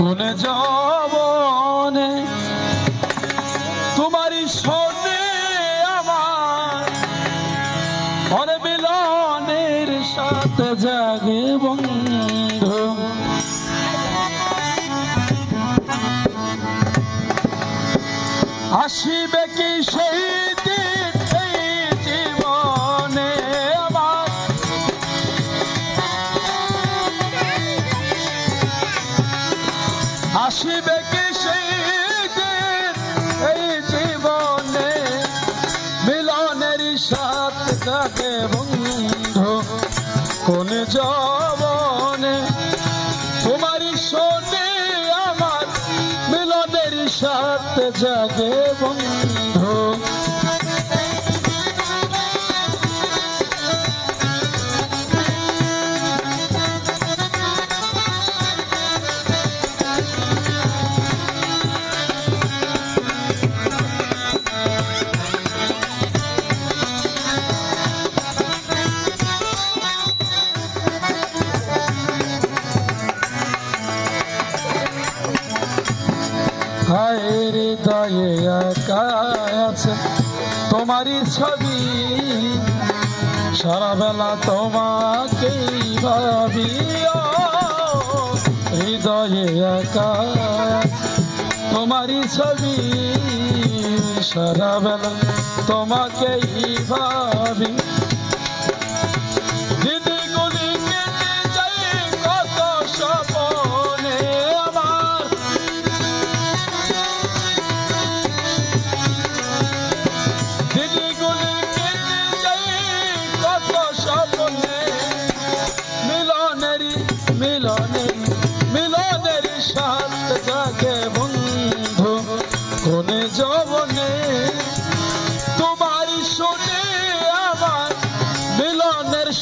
কোন জবনে তোমারই শোনে আমার অরে মিলনের সাথে জাগে বন্ধু। আসিবে কি সেই আসিবে কি সেই দিন এই জীবনে মিলনের সাথ বন্ধু, কোন জবনে তোমারই শোনে আমার মিলনের সাথে জাগে বন্ধু। হৃদয়ে একা আছে। তোমারই ছবি সারা বেলা তোমাকেই ভাবি। হৃদয়ে একা তোমারই ছবি সারা বেলা তোমাকেই ভাবি।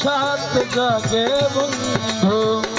সাথ জাগে বন্ধু।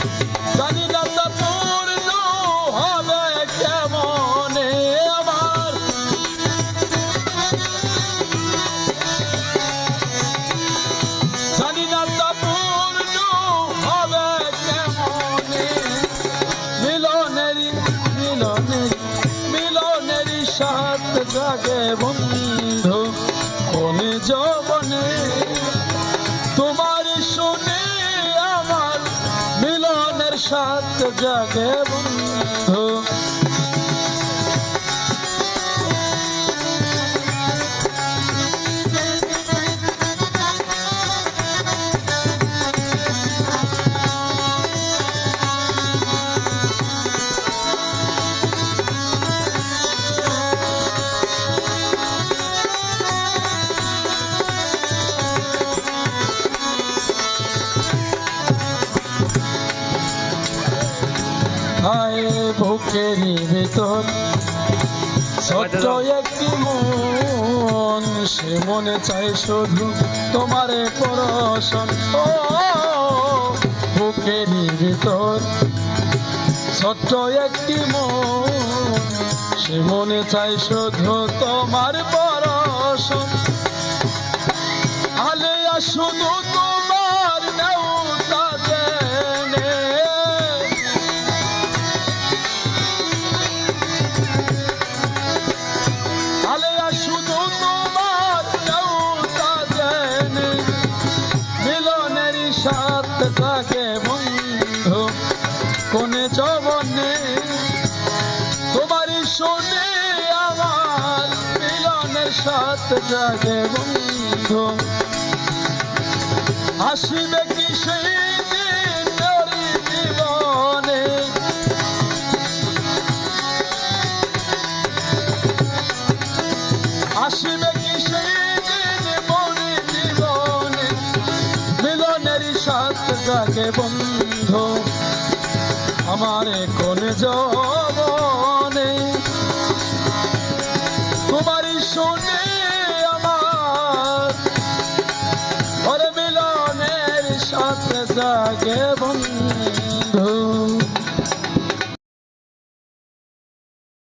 জাগে বন্ধু কোনে যবনে তোমার শুনে আমার মিলনের সাথ জাগে বন্ধু। হায় বুকেরই ভেতর ছোট্ট একটি মন সে মনে চাই শুধু তোমারে পরশন ও বুকেরই ভেতর ছোট্ট একটি মন সে মনে চাই শুধু তোমার পরশন আলেয়া শুধু সাথ থাকে বন্ধু? কোনে জবনে তোমার শোনে আমার মিলনের সাত জাগে বন্ধু? আসিবে কি সেই জাগে বন্ধু আমার কোন জবনে তোমারই শুনে আমার মিলনের সাথে জাগে